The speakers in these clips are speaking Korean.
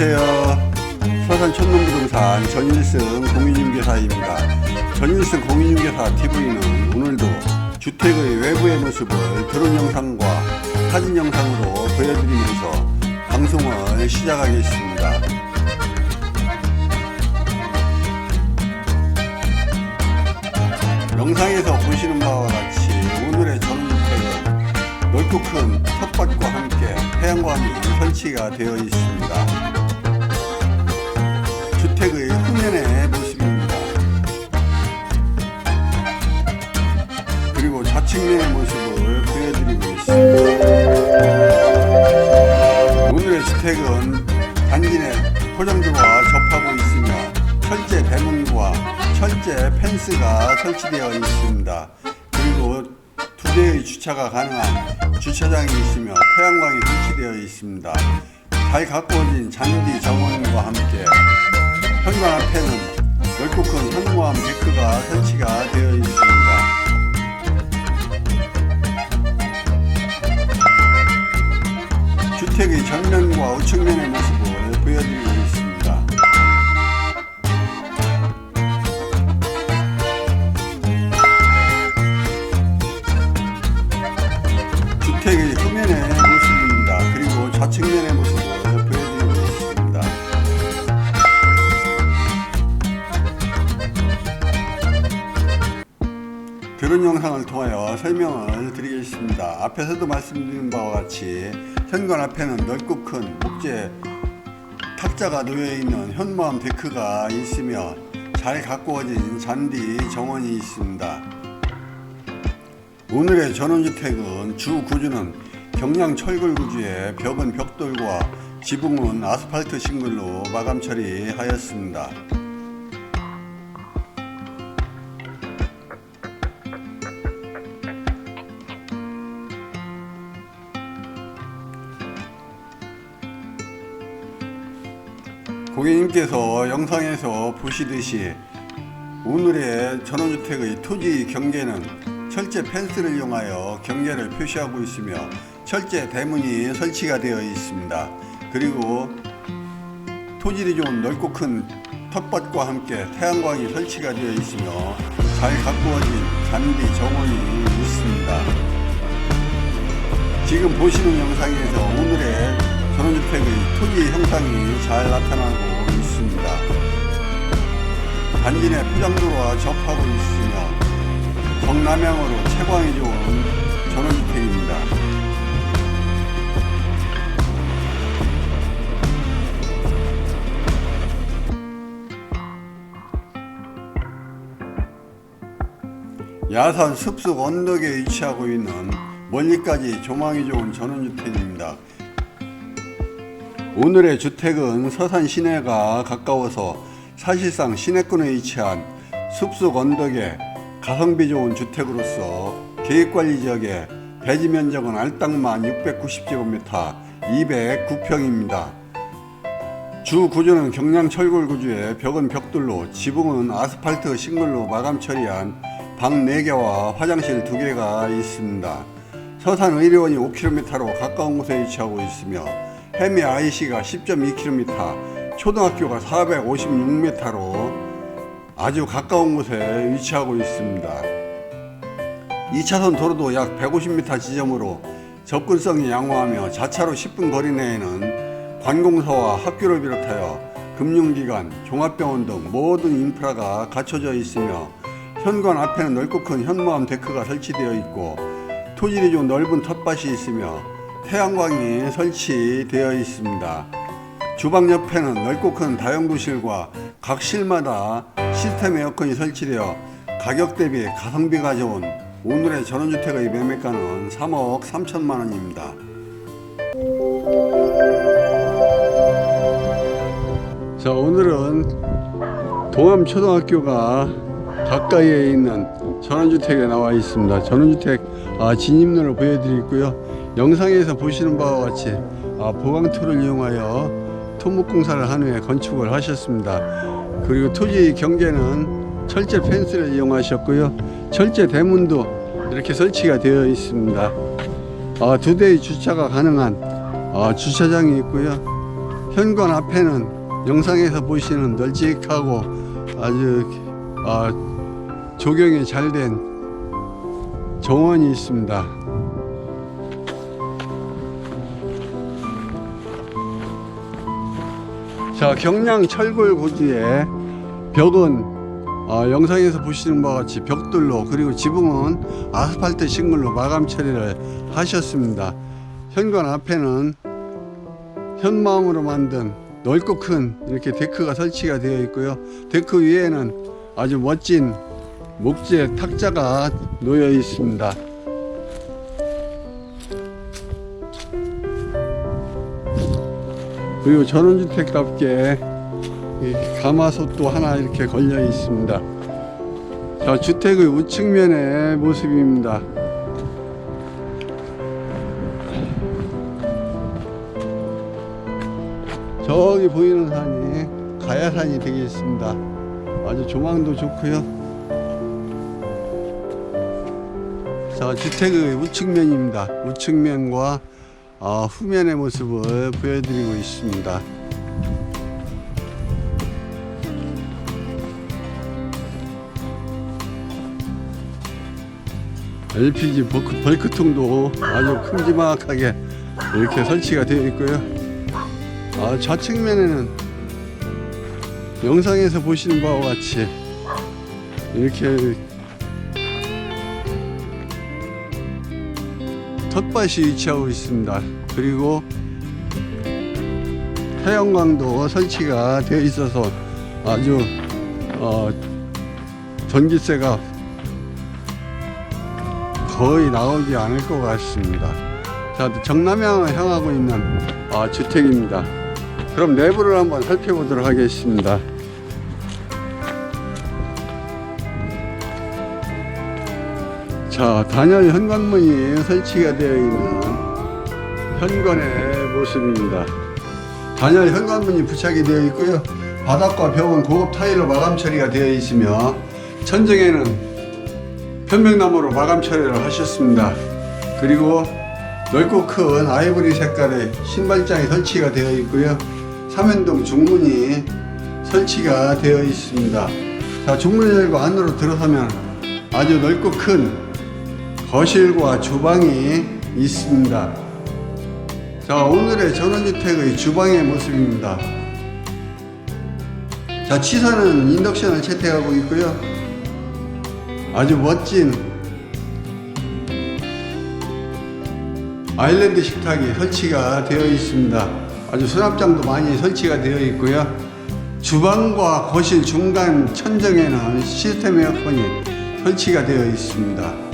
안녕하세요. 서산 천농부동산 전일승 공인중개사입니다. 전일승 공인중개사 TV는 오늘도 주택의 외부의 모습을 드론 영상과 사진 영상으로 보여드리면서 방송을 시작하겠습니다. 영상에서 보시는 바와 같이 오늘의 전원주택은 넓고 큰 텃밭과 함께 태양광이 설치가 되어 있습니다. 주택의 후면의 모습입니다. 그리고 좌측면의 모습을 보여드리고 있습니다. 오늘의 주택은 단지 내 포장도와 접하고 있으며 철제 대문과 철제 펜스가 설치되어 있습니다. 그리고 두 대의 주차가 가능한 주차장이 있으며 태양광이 설치되어 있습니다. 잘 가꾸어진 잔디 함께 현관 앞에는 넓고 큰 현무암 데크가 설치가 되어 있습니다. 주택의 전면과 우측면의 모습을 보여드리고 있습니다. 주택의 후면의 모습입니다. 그리고 좌측면의 통하여 설명을 드리겠습니다. 앞에서도 말씀드린 바와 같이 현관 앞에는 넓고 큰 목재 탁자가 놓여 있는 현무암 데크가 있으며 잘 가꾸어진 잔디 정원이 있습니다. 오늘의 전원주택은 주 구조는 경량 철골 구조에 벽은 벽돌과 지붕은 아스팔트 싱글로 마감 처리하였습니다. 고객님께서 영상에서 보시듯이 오늘의 전원주택의 토지 경계는 철제 펜스를 이용하여 경계를 표시하고 있으며 철제 대문이 설치가 되어 있습니다. 그리고 토질이 좋은 넓고 큰 텃밭과 함께 태양광이 설치가 되어 있으며 잘 가꾸어진 잔디 정원이 있습니다. 지금 보시는 영상에서 오늘의 전원주택의 토지 형상이 잘 나타나고. 내 포장도로와 접하고 있으며 정남향으로 채광이 좋은 전원주택입니다. 야산 숲속 언덕에 위치하고 있는 멀리까지 조망이 좋은 전원주택입니다. 오늘의 주택은 서산 시내가 가까워서 사실상 시내권에 위치한 숲속 언덕에 가성비 좋은 주택으로서 계획관리 지역에 대지 면적은 알땅만 690제곱미터 209평입니다. 주 구조는 경량 철골 구조에 벽은 벽돌로 지붕은 아스팔트 싱글로 마감 처리한 방 4개와 화장실 2개가 있습니다. 서산 의료원이 5km로 가까운 곳에 위치하고 있으며 해미 IC가 10.2km, 초등학교가 456m로 아주 가까운 곳에 위치하고 있습니다. 2차선 도로도 약 150m 지점으로 접근성이 양호하며 자차로 10분 거리 내에는 관공서와 학교를 비롯하여 금융기관, 종합병원 등 모든 인프라가 갖춰져 있으며 현관 앞에는 넓고 큰 현무암 데크가 설치되어 있고 토질이 좋은 넓은 텃밭이 있으며 태양광이 설치되어 있습니다. 주방 옆에는 넓고 큰 다용도실과 각 실마다 시스템 에어컨이 설치되어 가격 대비 가성비가 좋은 오늘의 전원주택의 매매가는 3억 3천만 원입니다. 자 오늘은 동암초등학교가 가까이에 있는 전원주택에 나와 있습니다. 전원주택 아, 진입로를 보여드리고요. 영상에서 보시는 바와 같이 아, 보강토를 이용하여 토목공사를 한 후에 건축을 하셨습니다. 그리고 토지 경계는 철제 펜스를 이용하셨고요. 철제 대문도 이렇게 설치가 되어 있습니다. 아, 두 대의 주차가 가능한 아, 주차장이 있고요. 현관 앞에는 영상에서 보시는 널찍하고 아주 아, 조경이 잘 된 정원이 있습니다. 자 경량 철골 고지의 벽은 어, 영상에서 보시는 바와 같이 벽돌로 그리고 지붕은 아스팔트 싱글로 마감 처리를 하셨습니다. 현관 앞에는 현마음으로 만든 넓고 큰 이렇게 데크가 설치가 되어 있고요. 데크 위에는 아주 멋진 목재 탁자가 놓여 있습니다. 그리고 전원주택답게 이 가마솥도 하나 이렇게 걸려 있습니다. 자, 주택의 우측면의 모습입니다. 저기 보이는 산이 가야산이 되겠습니다. 아주 조망도 좋고요. 자, 주택의 우측면입니다. 우측면과 어, 후면의 모습을 보여드리고 있습니다. LPG 벌크, 벌크통도 아주 큼지막하게 이렇게 설치가 되어 있고요. 아, 좌측면에는 영상에서 보시는 바와 같이 이렇게 텃밭이 위치하고 있습니다. 그리고 태양광도 설치가 되어 있어서 아주 어, 전기세가 거의 나오지 않을 것 같습니다. 자, 정남향을 향하고 있는 아, 주택입니다. 그럼 내부를 한번 살펴보도록 하겠습니다. 자, 단열 현관문이 설치가 되어 있는 현관의 모습입니다. 단열 현관문이 부착이 되어 있고요. 바닥과 벽은 고급 타일로 마감 처리가 되어 있으며 천정에는 편백나무로 마감 처리를 하셨습니다. 그리고 넓고 큰 아이보리 색깔의 신발장이 설치가 되어 있고요. 삼연동 중문이 설치가 되어 있습니다. 자, 중문을 열고 안으로 들어서면 아주 넓고 큰 거실과 주방이 있습니다. 자, 오늘의 전원주택의 주방의 모습입니다. 자, 치사는 인덕션을 채택하고 있고요. 아주 멋진 아일랜드 식탁이 설치가 되어 있습니다. 아주 수납장도 많이 설치가 되어 있고요. 주방과 거실 중간 천정에는 시스템 에어컨이 설치가 되어 있습니다.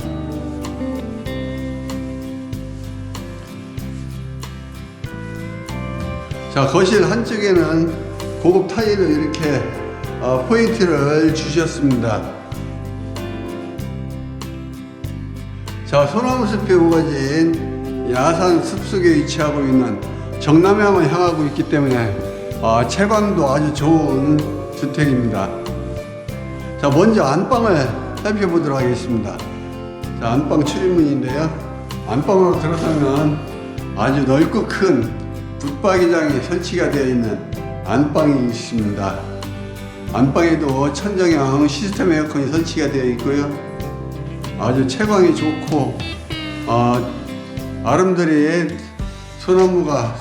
자, 거실 한쪽에는 고급 타일을 이렇게 어, 포인트를 주셨습니다. 자, 소나무 숲에 우거진 야산 숲속에 위치하고 있는 정남향을 향하고 있기 때문에 어, 채광도 아주 좋은 주택입니다. 자, 먼저 안방을 살펴보도록 하겠습니다. 자, 안방 출입문인데요. 안방으로 들어서면 아주 넓고 큰 붙박이장이 설치가 되어 있는 안방이 있습니다. 안방에도 천정형 시스템 에어컨이 설치가 되어 있고요. 아주 채광이 좋고 어, 아름드리 소나무가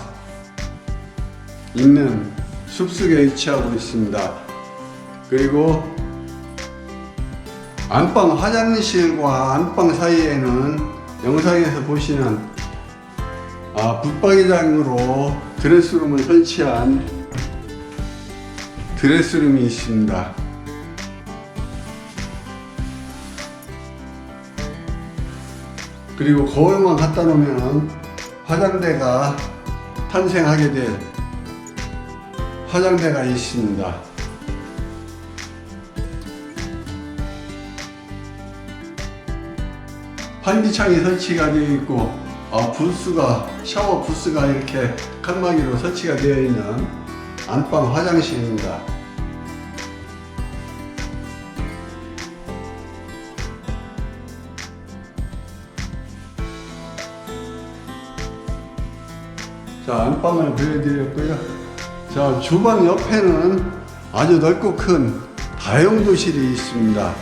있는 숲속에 위치하고 있습니다. 그리고 안방 화장실과 안방 사이에는 영상에서 보시는 아, 붙박이장으로 드레스룸을 설치한 드레스룸이 있습니다. 그리고 거울만 갖다 놓으면 화장대가 탄생하게 될 화장대가 있습니다. 환기창이 설치가 되어 있고 아, 부스가 샤워 부스가 이렇게 칸막이로 설치가 되어 있는 안방 화장실입니다. 자, 안방을 보여드렸고요. 자, 주방 옆에는 아주 넓고 큰 다용도실이 있습니다.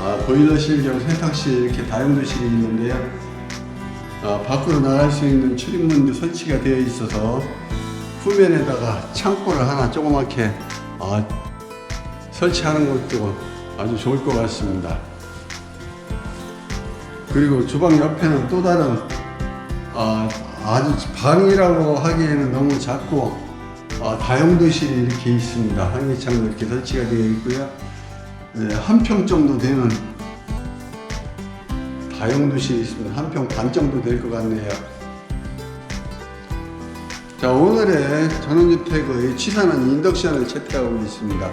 아, 보일러실 겸 세탁실 이렇게 다용도실이 있는데요. 아, 밖으로 나갈 수 있는 출입문도 설치가 되어 있어서 후면에다가 창고를 하나 조그맣게 아, 설치하는 것도 아주 좋을 것 같습니다. 그리고 주방 옆에는 또 다른 아, 아주 방이라고 하기에는 너무 작고 아, 다용도실이 이렇게 있습니다. 환기창도 이렇게 설치가 되어 있고요. 네, 한평 정도 되는 다용도실이 있습니다. 한평 반 정도 될 것 같네요. 자, 오늘의 전원주택의 취사는 인덕션을 채택하고 있습니다.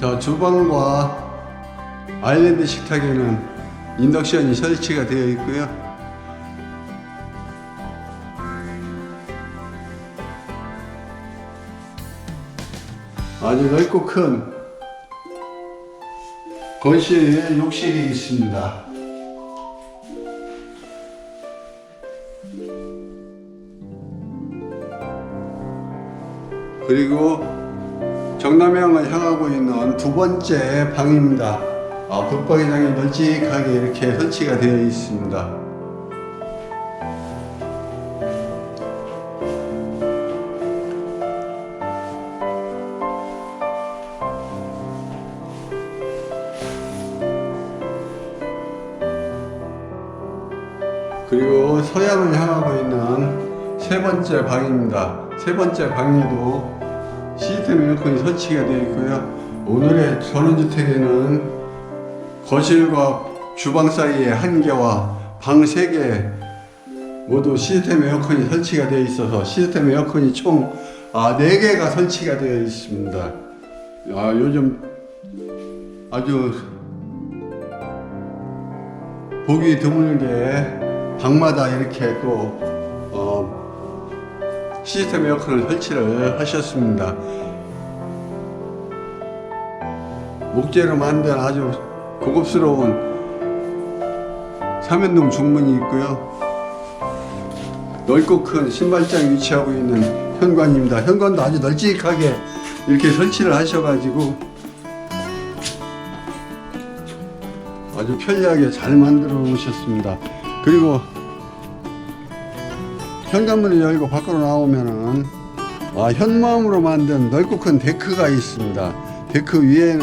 자, 주방과 아일랜드 식탁에는 인덕션이 설치가 되어 있고요. 아주 넓고 큰 거실에 욕실이 있습니다. 그리고 정남향을 향하고 있는 두 번째 방입니다. 아, 붙박이장이 널찍하게 이렇게 설치가 되어 있습니다. 서양을 향하고 있는 세 번째 방입니다. 세 번째 방에도 시스템 에어컨이 설치가 되어 있고요. 오늘의 전원주택에는 거실과 주방 사이에 한 개와 방 세 개 모두 시스템 에어컨이 설치가 되어 있어서 시스템 에어컨이 총 아, 4개가 설치가 되어 있습니다. 아, 요즘 아주 보기 드물게 방마다 이렇게 또 어, 시스템 에어컨을 설치를 하셨습니다. 목재로 만든 아주 고급스러운 삼연동 중문이 있고요. 넓고 큰 신발장이 위치하고 있는 현관입니다. 현관도 아주 널찍하게 이렇게 설치를 하셔가지고 아주 편리하게 잘 만들어 놓으셨습니다. 그리고 현관문을 열고 밖으로 나오면은 아, 현무암으로 만든 넓고 큰 데크가 있습니다. 데크 위에는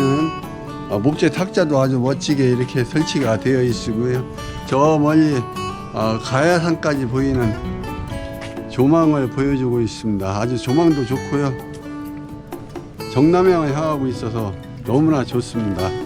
아, 목재 탁자도 아주 멋지게 이렇게 설치가 되어 있고요. 저 멀리 아, 가야산까지 보이는 조망을 보여주고 있습니다. 아주 조망도 좋고요. 정남향을 향하고 있어서 너무나 좋습니다.